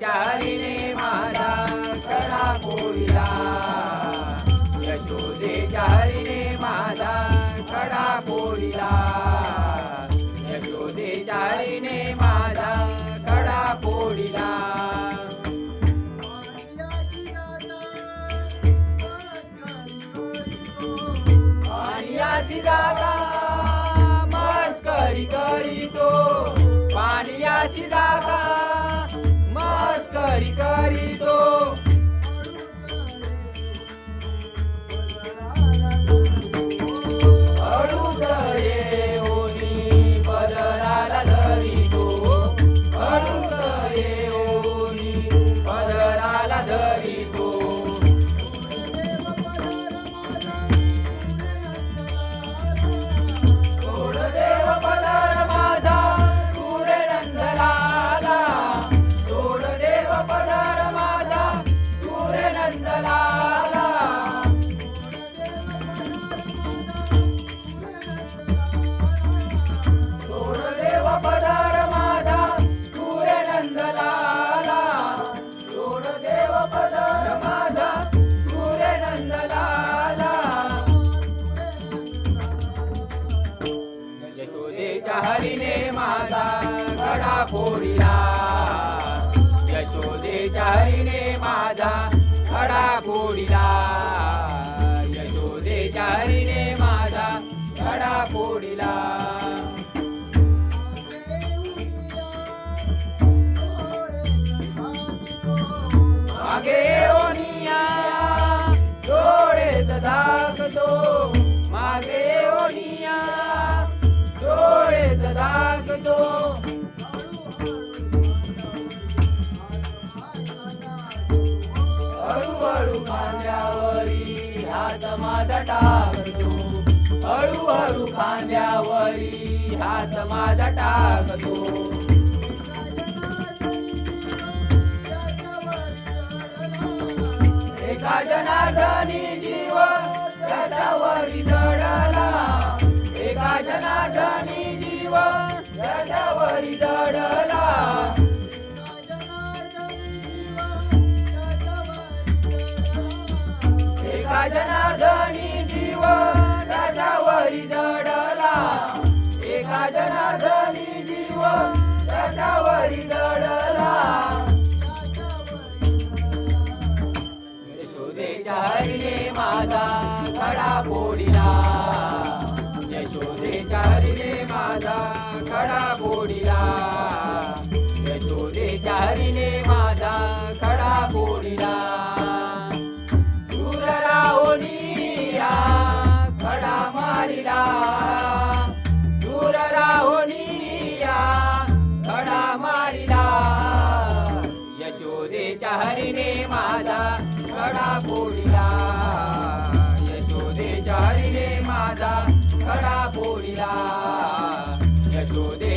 चारिणे माझा सडा कोयला यशोदे चारिणे माझा सडा कोयला यशोदे चारिणे माझा सडा कोडिला पाण्याची पाण्याची हरीने माझा गडा फोडिला. यशोदेच्या हरीने माझा घडा फोडिला. हात माझा टाकतो. हळूहळू खांद्यावरी हात माझा टाकतो. एका जनार्दनी माझा खडा फोडिला यशोदेच्या हरीने माझा खडा फोडिला दूर राहोनिया खडा मारिला. दूर राहोनिया खडा मारिला. यशोदेच्या हरीने माझा खडा फोडिला loaded.